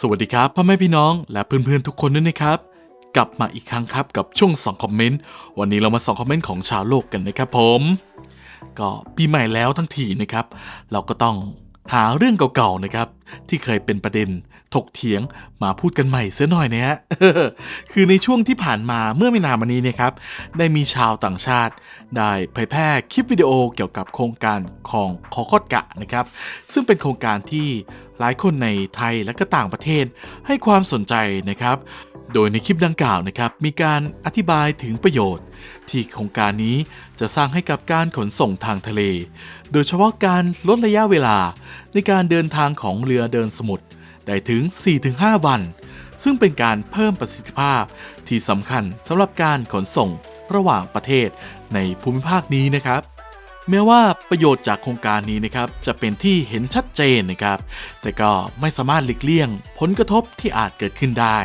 สวัสดีครับพ่อแม่พี่น้องและเพื่อนๆทุกคนด้วยนะครับ กลับมาอีกครั้งครับกับช่วง2คอมเมนต์วันนี้เรามาส่องคอมเมนต์ของชาวโลกกันนะครับผม ก็ปีใหม่แล้วทั้งทีนะครับ เราก็ต้องหาเรื่องเก่าๆนะครับ ที่เคยเป็นประเด็น ถกเถียงมาพูดกันใหม่เสียหน่อยนะฮะคือในช่วงที่ผ่านมาเมื่อไม่นานมานี้นะครับ ได้มีชาวต่างชาติ ได้เผยแพร่คลิปวิดีโอเกี่ยวกับโครงการของคอคอดกะนะครับ ซึ่งเป็นโครงการที่หลายคนในไทยและก็ต่างประเทศให้ความสนใจนะครับโดยในคลิปดังกล่าวนะครับ มีการอธิบายถึงประโยชน์ ที่โครงการนี้จะสร้างให้กับการขนส่งทางทะเล โดยเฉพาะการลดระยะเวลาในการเดินทางของเรือเดินสมุทร ได้ถึง 4-5 วัน ซึ่งเป็นการเพิ่มประสิทธิภาพที่สำคัญสำหรับการขนส่งระหว่างประเทศในภูมิภาคนี้นะครับ แม้ว่าประโยชน์จากโครงการนี้นะครับจะเป็นที่เห็นชัดเจนนะครับ แต่ก็ไม่สามารถหลีกเลี่ยง ผลกระทบที่อาจเกิดขึ้นได้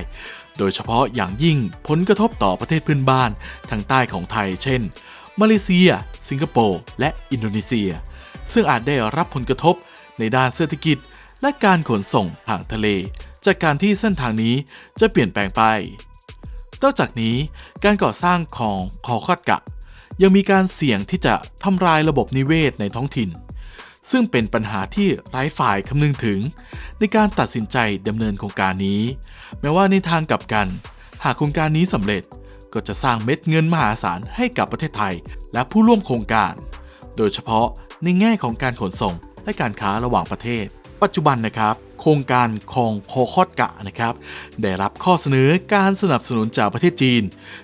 โดยเฉพาะอย่างยิ่งผลกระทบต่อประเทศเพื่อนบ้านทางใต้ของไทย เช่น มาเลเซีย สิงคโปร์และอินโดนีเซีย ซึ่งอาจได้รับผลกระทบในด้านเศรษฐกิจ และการขนส่งทางทะเล จากการที่เส้นทางนี้จะเปลี่ยนแปลงไป นอกจากนี้การก่อสร้างของคอคอดกะ ยังมีการเสี่ยงที่จะทำลายระบบนิเวศในท้องถิ่น ซึ่งเป็นปัญหาที่หลายฝ่ายคำนึงถึง ในการตัดสินใจดำเนินโครงการนี้ แม้ว่าในทางกลับกัน หากโครงการนี้สำเร็จก็จะสร้างเม็ดเงินมหาศาลให้กับประเทศไทย และผู้ร่วมโครงการ โดยเฉพาะในแง่ของการขนส่งและการค้าระหว่างประเทศ ปัจจุบันนะครับ โครงการคองคอคอดกะนะครับ ได้รับข้อเสนอการสนับสนุนจากประเทศจีน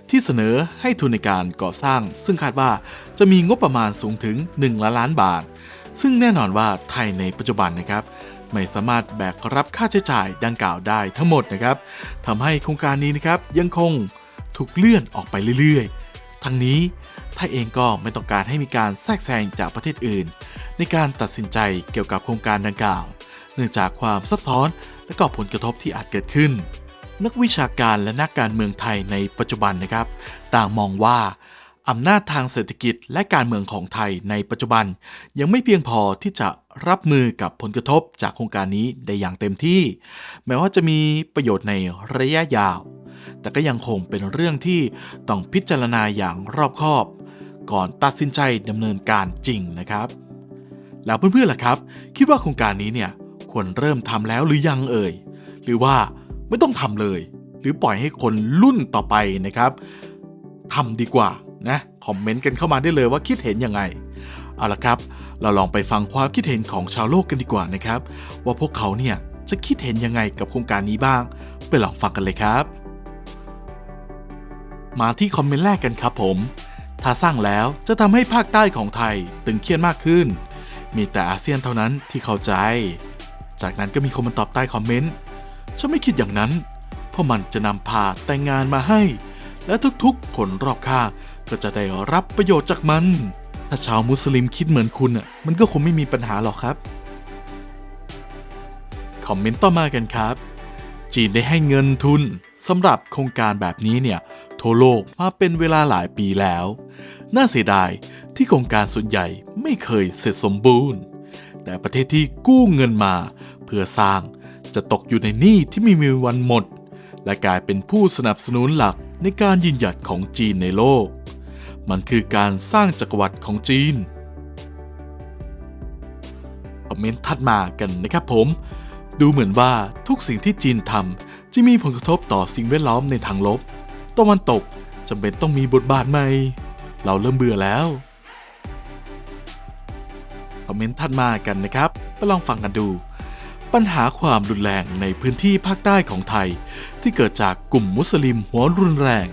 ที่เสนอให้ทุนในการก่อสร้าง ซึ่งคาดว่าจะมีงบประมาณสูงถึง 1 ล้านล้านบาท ซึ่งแน่นอนว่าไทยในปัจจุบันนะครับไม่สามารถแบกรับค่าใช้จ่ายดังกล่าวได้ทั้งหมดนะครับทำให้โครงการนี้นะครับยังคงถูกเลื่อนออกไปเรื่อยๆ ทั้งนี้ไทยเองก็ไม่ต้องการให้มีการแทรกแซงจากประเทศอื่น ในการตัดสินใจเกี่ยวกับโครงการดังกล่าว เนื่องจากความซับซ้อนและก็ผลกระทบที่อาจเกิดขึ้น นักวิชาการและนักการเมืองไทยในปัจจุบันนะครับ ต่างมองว่าอำนาจทางเศรษฐกิจและการเมืองของไทยในปัจจุบัน ยังไม่เพียงพอที่จะรับมือกับผลกระทบจากโครงการนี้ได้อย่างเต็มที่ แม้ว่าจะมีประโยชน์ในระยะยาว แต่ก็ยังคงเป็นเรื่องที่ต้องพิจารณาอย่างรอบคอบ ก่อนตัดสินใจดำเนินการจริงนะครับ แล้วเพื่อนๆล่ะครับ คิดว่าโครงการนี้เนี่ยควรเริ่มทำแล้วหรือยังเอ่ย หรือว่าไม่ต้องทำเลย หรือปล่อยให้คนรุ่นต่อไปนะครับทำดีกว่านะคอมเมนต์กันเข้ามาได้เลยว่าคิดเห็นยังไง เอาละครับ เราลองไปฟังความคิดเห็นของชาวโลกกันดีกว่านะครับ ว่าพวกเขาเนี่ยจะคิดเห็นยังไงกับโครงการนี้บ้าง ไปลองฟังกันเลยครับ มาที่คอมเมนต์แรกกันครับผม ถ้าสร้างแล้วจะทำให้ภาคใต้ของไทยตึงเครียดมากขึ้น มีแต่อาเซียนเท่านั้นที่เข้าใจ จากนั้นก็มีคนมาตอบใต้คอมเมนต์ ฉันไม่คิดอย่างนั้น เพราะมันจะนำพาแต่งงานมาให้ และทุกๆ คนรอบข้างก็จะได้รับประโยชน์จากมัน ถ้าชาวมุสลิมคิดเหมือนคุณอะ มันก็คงไม่มีปัญหาหรอกครับ คอมเมนต์ต่อมากันครับ จีนได้ให้เงินทุนสำหรับโครงการแบบนี้เนี่ย ทั่วโลกมาเป็นเวลาหลายปีแล้ว น่าเสียดาย ที่โครงการส่วนใหญ่ไม่เคยเสร็จสมบูรณ์ แต่ประเทศที่กู้เงินมา เพื่อสร้างจะตกอยู่ในหนี้ที่ไม่มีวันหมด และกลายเป็นผู้สนับสนุนหลักในการยืนหยัดของจีนในโลก มันคือการสร้างจักรวรรดิของจีน คอมเมนต์ถัดมากันนะครับผม ดูเหมือนว่าทุกสิ่งที่จีนทำจะมีผลกระทบต่อสิ่งแวดล้อมในทางลบตะวันตกจำเป็นต้องมีบทบาทใหม่ เราเริ่มเบื่อแล้ว คอมเมนต์ถัดมากันนะครับไปลองฟังกันดู ปัญหาความรุนแรงในพื้นที่ภาคใต้ของไทย ที่เกิดจากกลุ่มมุสลิมหัวรุนแรง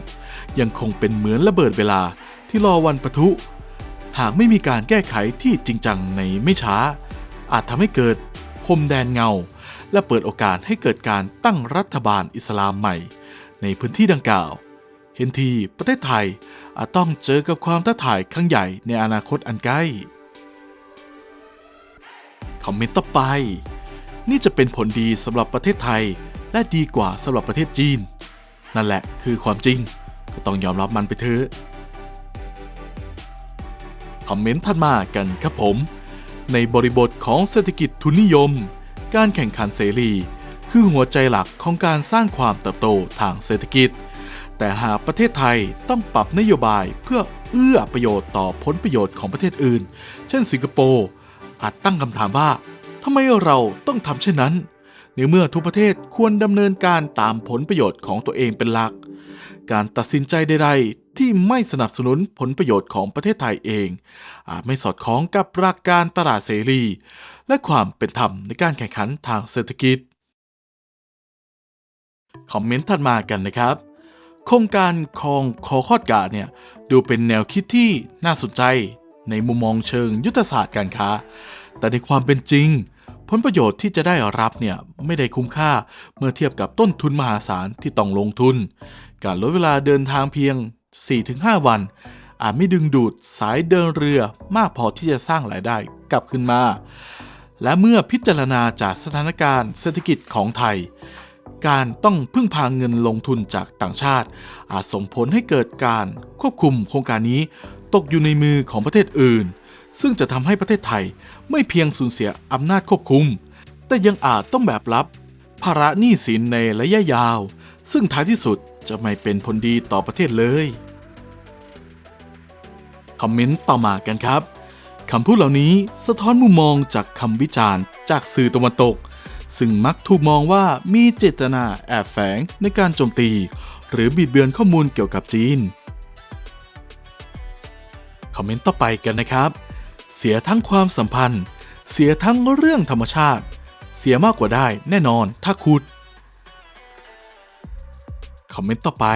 ยังคงเป็นเหมือนระเบิดเวลาที่รอวันปะทุ หากไม่มีการแก้ไขที่จริงจังในไม่ช้า อาจทำให้เกิดพรมแดนเงา และเปิดโอกาสให้เกิดการตั้งรัฐบาลอิสลามใหม่ ในพื้นที่ดังกล่าว เห็นทีประเทศไทยอาจต้องเจอกับความท้าทายครั้งใหญ่ในอนาคตอันใกล้ คอมเมนต์ต่อไป นี่จะเป็นผลดีสำหรับประเทศไทย และดีกว่าสำหรับประเทศจีน นั่นแหละคือความจริง ก็ต้องยอมรับมันไปเถอะคอมเมนต์ถัดมากันครับผม ในบริบทของเศรษฐกิจทุนนิยม การแข่งขันเสรี คือหัวใจหลักของการสร้างความเติบโตทางเศรษฐกิจ แต่หากประเทศไทยต้องปรับนโยบายเพื่อเอื้อประโยชน์ต่อผลประโยชน์ของประเทศอื่น เช่นสิงคโปร์ อาจตั้งคำถามว่าทำไมเราต้องทำเช่นนั้น ในเมื่อทุกประเทศควรดำเนินการตามผลประโยชน์ของตัวเองเป็นหลัก การตัดสินใจใดๆ ที่ไม่สนับสนุนผลประโยชน์ของประเทศไทยเอง อาจไม่สอดคล้องกับหลักการตลาดเสรี และความเป็นธรรมในการแข่งขันทางเศรษฐกิจคอมเมนต์ถัดมากันนะครับโครงการคลองคอคอดกาเนี่ยดูเป็นแนวคิดที่น่าสนใจ ในมุมมองเชิงยุทธศาสตร์การค้า แต่ในความเป็นจริง ผลประโยชน์ที่จะได้รับเนี่ยไม่ได้คุ้มค่าเมื่อเทียบกับต้นทุนมหาศาลที่ต้องลงทุน การลดเวลาเดินทางเพียง 4-5 วัน อาจไม่ดึงดูดสายเดินเรือมากพอที่จะสร้างรายได้กลับขึ้นมา และเมื่อพิจารณาจากสถานการณ์เศรษฐกิจของไทยการต้องพึ่งพาเงินลงทุนจากต่างชาติ อาจส่งผลให้เกิดการควบคุมโครงการนี้ ตกอยู่ในมือของประเทศอื่น ซึ่งจะทำให้ประเทศไทยไม่เพียงสูญเสียอำนาจควบคุม แต่ยังอาจต้องแบบรับ ภาระหนี้สินในระยะยาว ซึ่งท้ายที่สุดจะไม่เป็นผลดีต่อประเทศเลยคอมเมนต์ต่อมากันครับคำพูดเหล่านี้สะท้อนมุมมองจากคำวิจารณ์ จากสื่อตะวันตก ซึ่งมักถูกมองว่ามีเจตนาแอบแฝงในการโจมตี หรือบิดเบือนข้อมูลเกี่ยวกับจีน คอมเมนต์ต่อไปกันนะครับ เสียทั้งความสัมพันธ์ เสียทั้งเรื่องธรรมชาติ เสียมากกว่าได้แน่นอนถ้าขุดคอมเมนต์ต่อไป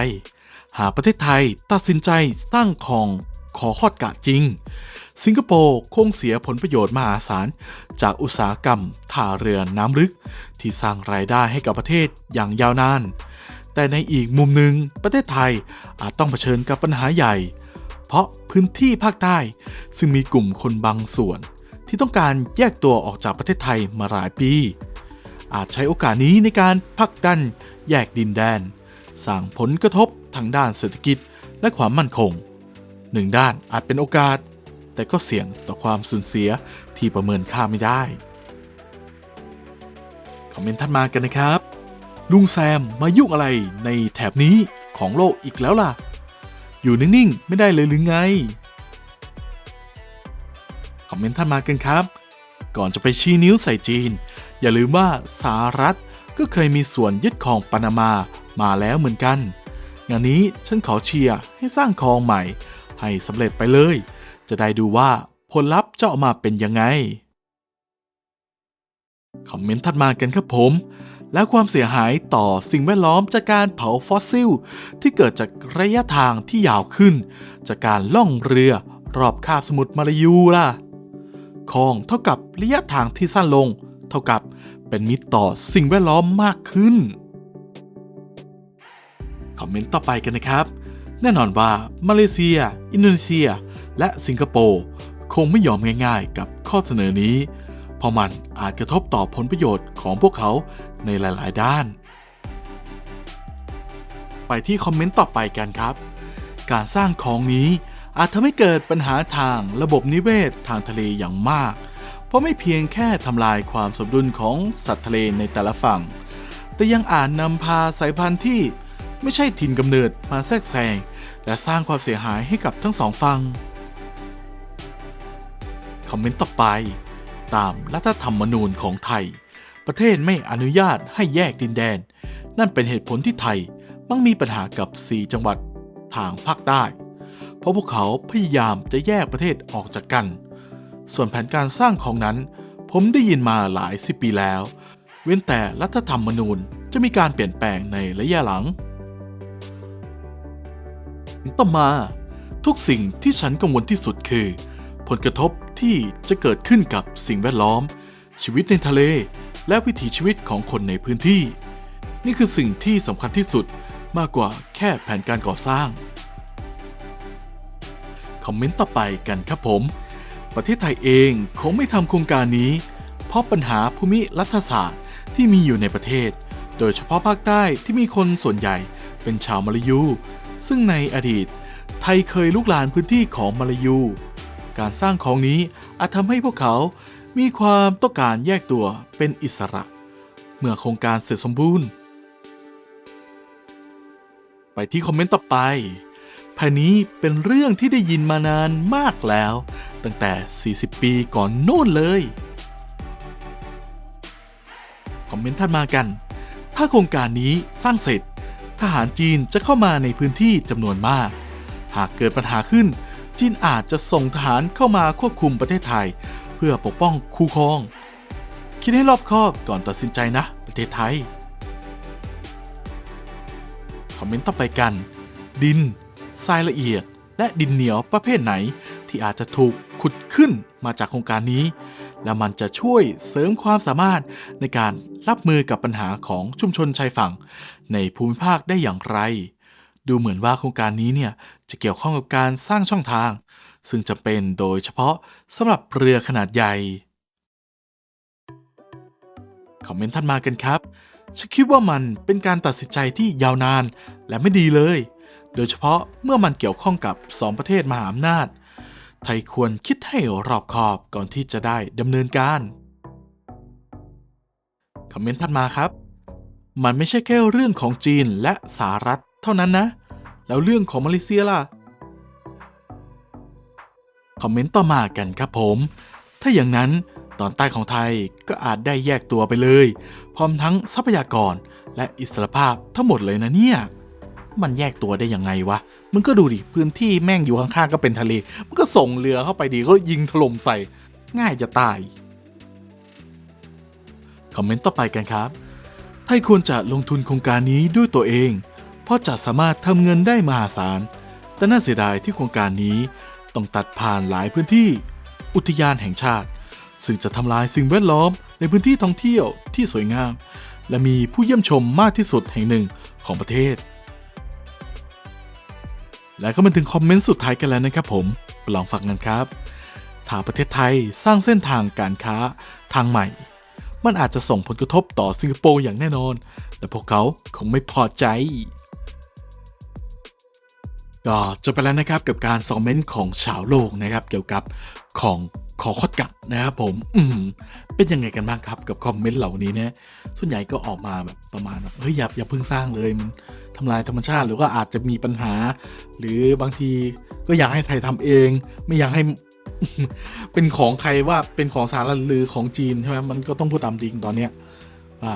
หาประเทศไทยตัดสินใจสร้างคลองขอคอดกะจริง สิงคโปร์คงเสียผลประโยชน์มหาศาล จากอุตสาหกรรมท่าเรือน้ำลึก ที่สร้างรายได้ให้กับประเทศอย่างยาวนาน แต่ในอีกมุมหนึ่งประเทศไทยอาจต้องเผชิญกับปัญหาใหญ่ เพราะพื้นที่ภาคใต้ ซึ่งมีกลุ่มคนบางส่วน ที่ต้องการแยกตัวออกจากประเทศไทยมาหลายปี อาจใช้โอกาสนี้ในการผลักดันแยกดินแดน สร้างผลกระทบทางด้านเศรษฐกิจและความมั่นคง หนึ่งด้านอาจเป็นโอกาส แต่ก็เสี่ยงต่อความสูญเสียที่ประเมินค่าไม่ได้ คอมเมนต์ถัดมากันนะครับ ลุงแซมมายุ่งอะไรในแถบนี้ของโลกอีกแล้วล่ะ อยู่นิ่งๆ ไม่ได้เลยหรือไง คอมเมนต์ถัดมากันครับ ก่อนจะไปชี้นิ้วใส่จีน อย่าลืมว่าสหรัฐก็เคยมีส่วนยึดครองปานามามาแล้วเหมือนกัน งานนี้ฉันขอเชียร์ให้สร้างคลองใหม่ ให้สำเร็จไปเลย จะได้ดูว่าผลลัพธ์จะออกมาเป็นยังไง คอมเมนต์ถัดมากันครับผม แล้วความเสียหายต่อสิ่งแวดล้อมจากการเผาฟอสซิล ที่เกิดจากระยะทางที่ยาวขึ้น จากการล่องเรือรอบคาบสมุทรมาลายูล่ะคลองเท่ากับระยะทางที่สั้นลง เท่ากับเป็นมิตรต่อสิ่งแวดล้อมมากขึ้น คอมเมนต์ต่อไปกันนะครับ แน่นอนว่ามาเลเซีย อินโดนีเซีย และสิงคโปร์คงไม่ยอมง่ายๆ กับข้อเสนอนี้ เพราะมันอาจกระทบต่อผลประโยชน์ของพวกเขาในหลาย ๆ ด้าน ไปที่คอมเมนต์ต่อไปกันครับ การสร้างของนี้อาจทำให้เกิดปัญหาทางระบบนิเวศทางทะเลอย่างมาก เพราะไม่เพียงแค่ทำลายความสมดุลของสัตว์ทะเลในแต่ละฝั่ง แต่ยังอาจนำพาสายพันธุ์ที่ไม่ใช่ถิ่นกำเนิดมาแทรกแซงและสร้างความเสียหายให้กับทั้งสองฝั่งคอมเมนต์ต่อไป ตามรัฐธรรมนูญของไทย ประเทศไม่อนุญาตให้แยกดินแดน นั่นเป็นเหตุผลที่ไทยมักมีปัญหากับ 4 จังหวัดทางภาคใต้ เพราะพวกเขาพยายามจะแยกประเทศออกจากกัน ส่วนแผนการสร้างของนั้น ผมได้ยินมาหลายสิบปีแล้ว เว้นแต่รัฐธรรมนูญจะมีการเปลี่ยนแปลงในระยะหลัง ต่อมาทุกสิ่งที่ฉันกังวลที่สุดคือ ผลกระทบที่จะเกิดขึ้นกับสิ่งแวดล้อม ชีวิตในทะเล และวิถีชีวิตของคนในพื้นที่ นี่คือสิ่งที่สำคัญที่สุดมากกว่าแค่แผนการก่อสร้าง คอมเมนต์ต่อไปกันครับผม ประเทศไทยเองคงไม่ทำโครงการนี้ เพราะปัญหาภูมิรัฐศาสตร์ที่มีอยู่ในประเทศ โดยเฉพาะภาคใต้ที่มีคนส่วนใหญ่เป็นชาวมลายู ซึ่งในอดีตไทยเคยลุกลานพื้นที่ของมลายู การสร้างของนี้อาจทำให้พวกเขามีความต้องการแยกตัวเป็นอิสระ เมื่อโครงการเสร็จสมบูรณ์ ไปที่คอมเมนต์ต่อไปภายนี้เป็นเรื่องที่ได้ยินมานานมากแล้ว ตั้งแต่ 40 ปีก่อนโน่นเลย คอมเมนต์ถัดมากัน ถ้าโครงการนี้สร้างเสร็จ ทหารจีนจะเข้ามาในพื้นที่จำนวนมาก หากเกิดปัญหาขึ้น จีนอาจจะส่งทหารเข้ามาควบคุมประเทศไทย เพื่อปกป้องคูครอง คิดให้รอบคอบก่อนตัดสินใจนะ ประเทศไทย คอมเมนต์ต่อไปกัน ดินทรายละเอียด และดินเหนียวประเภทไหน ที่อาจจะถูกขุดขึ้นมาจากโครงการนี้ และมันจะช่วยเสริมความสามารถในการรับมือกับปัญหาของชุมชนชายฝั่ง ในภูมิภาคได้อย่างไร ดูเหมือนว่าโครงการนี้เนี่ยจะเกี่ยวข้องกับการสร้างช่องทาง ซึ่งจะเป็นโดยเฉพาะสำหรับเรือขนาดใหญ่คอมเมนต์ถัดมากันครับฉันคิดว่ามันเป็นการตัดสินใจที่ยาวนานและไม่ดีเลย โดยเฉพาะเมื่อมันเกี่ยวข้องกับสองประเทศมหาอำนาจ ไทยควรคิดให้รอบคอบก่อนที่จะได้ดำเนินการ คอมเมนต์ถัดมาครับ มันไม่ใช่แค่เรื่องของจีนและสหรัฐ เท่านั้นนะ แล้วเรื่องของมาเลเซียล่ะ คอมเมนต์ต่อมากันครับผม ถ้าอย่างนั้นตอนใต้ของไทยก็อาจได้แยกตัวไปเลย พร้อมทั้งทรัพยากรและอิสรภาพทั้งหมดเลยนะเนี่ย มันแยกตัวได้ยังไงวะมึงก็ดูดิพื้นที่แม่งอยู่ข้างๆก็เป็นทะเล มันก็ส่งเรือเข้าไปดีก็ยิงถล่มใส่ ง่ายจะตาย คอมเมนต์ต่อไปกันครับ ไทยควรจะลงทุนโครงการนี้ด้วยตัวเอง เพราะจะสามารถทำเงินได้มหาศาล แต่น่าเสียดายที่โครงการนี้ต้องตัดผ่านหลายพื้นที่ อุทยานแห่งชาติ ซึ่งจะทำลายสิ่งแวดล้อมในพื้นที่ท่องเที่ยวที่สวยงาม และมีผู้เยี่ยมชมมากที่สุดแห่งหนึ่งของประเทศ และก็มาถึงคอมเมนต์สุดท้ายกันแล้วนะครับผมไปลองฟังกันครับถ้าประเทศไทยสร้างเส้นทางการค้าทางใหม่ มันอาจจะส่งผลกระทบต่อสิงคโปร์อย่างแน่นอนและพวกเขาคงไม่พอใจ ก็จบไปแล้วนะครับกับการคอมเมนต์ของชาวโลกนะครับ เกี่ยวกับของขอคดกัดนะครับผม อืมเป็นยังไงกันบ้างครับกับคอมเมนต์เหล่านี้เนี่ยส่วนใหญ่ก็ออกมาแบบประมาณแบบเฮ้ยอย่าอย่าเพิ่งสร้างเลยมันทำลายธรรมชาติหรือว่าอาจจะมีปัญหา หรือบางทีก็อยากให้ไทยทำเอง ไม่อยากให้เป็นของใครว่าเป็นของสหรัฐหรือของจีนใช่ไหมมันก็ต้องพูดตามจริงตอนเนี้ยว่า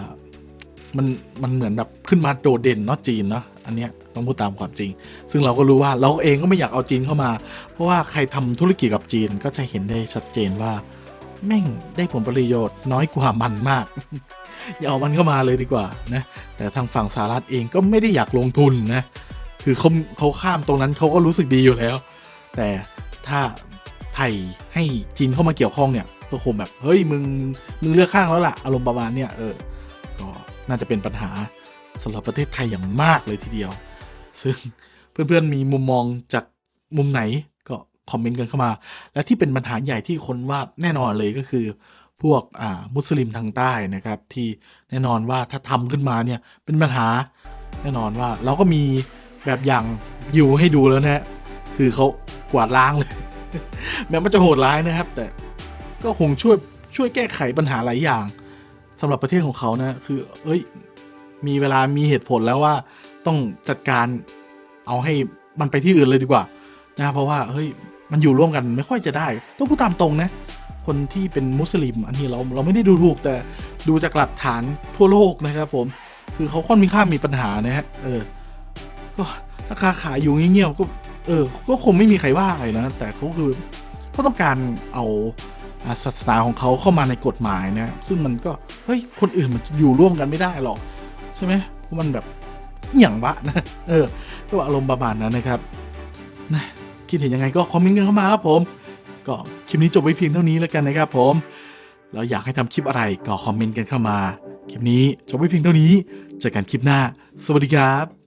มันมันเหมือนแบบขึ้นมาโดดเด่นเนาะจีนเนาะ อันเนี้ยต้องพูดตามความจริง ซึ่งเราก็รู้ว่าเราเองก็ไม่อยากเอาจีนเข้ามา เพราะว่าใครทำธุรกิจกับจีนก็จะเห็นได้ชัดเจนว่าแม่งได้ผลประโยชน์น้อยกว่ามันมาก อย่าเอามันเข้ามาเลยดีกว่านะแต่ทางฝั่งสหรัฐเองก็ไม่ได้อยากลงทุนนะคือเขาเขาข้ามตรงนั้นเขาก็รู้สึกดีอยู่แล้ว แต่ถ้าไทยให้จีนเข้ามาเกี่ยวข้องเนี่ยก็คงแบบเฮ้ยมึงมึงเลือกข้างแล้วล่ะอารมณ์ประมาณเนี้ยเออก็น่าจะเป็นปัญหา สำหรับประเทศไทยอย่างมากเลยทีเดียว ซึ่งเพื่อนๆมีมุมมองจากมุมไหนก็คอมเมนต์กันเข้ามา และที่เป็นปัญหาใหญ่ที่คนว่าแน่นอนเลยก็คือ พวกอ่ามุสลิมทางใต้นะครับ ที่แน่นอนว่าถ้าทำขึ้นมาเนี่ยเป็นปัญหาแน่นอนว่าเราก็มีแบบอย่างอยู่ให้ดูแล้วนะคือเขากวาดล้างเลยแม้มันจะโหดร้ายนะครับ แต่ก็คงช่วยช่วยแก้ไขปัญหาหลายอย่างสำหรับประเทศของเขานะ คือ เอ้ย มีเวลามีเหตุผลแล้วว่าต้องจัดการเอาให้มันไปที่อื่นเลยดีกว่านะเพราะว่าเฮ้ยมันอยู่ร่วมกันไม่ค่อยจะได้ ต้องพูดตามตรงนะ คนที่เป็นมุสลิม อันนี้เราเราไม่ได้ดูถูกแต่ดูจากหลักฐานทั่วโลกนะครับผมคือเขาค่อนข้ามีปัญหานะฮะเออ ก็ถ้าคาขายอยู่เงียบๆก็เออ ก็คงไม่มีใครว่าอะไรนะ แต่เขาคือเขาต้องการเอาศาสนาของเขาเข้ามาในกฎหมายนะ ซึ่งมันก็ เฮ้ย คนอื่นมันอยู่ร่วมกันไม่ได้หรอก ช่ไหมเพราะมันแบบอหย่างวะนะเออก็อารมณ์ประมาณนั้นนะครับนะคิดเห็นยังไงก็คอมเมนต์กันเข้ามาครับผม ก็คลิปนี้จบไว้เพียงเท่านี้แล้วกันนะครับผมเราอยากให้ทำคลิปอะไรก็คอมเมนต์กันเข้ามา คลิปนี้จบไว้เพียงเท่านี้เจอกันคลิปหน้า สวัสดีครับ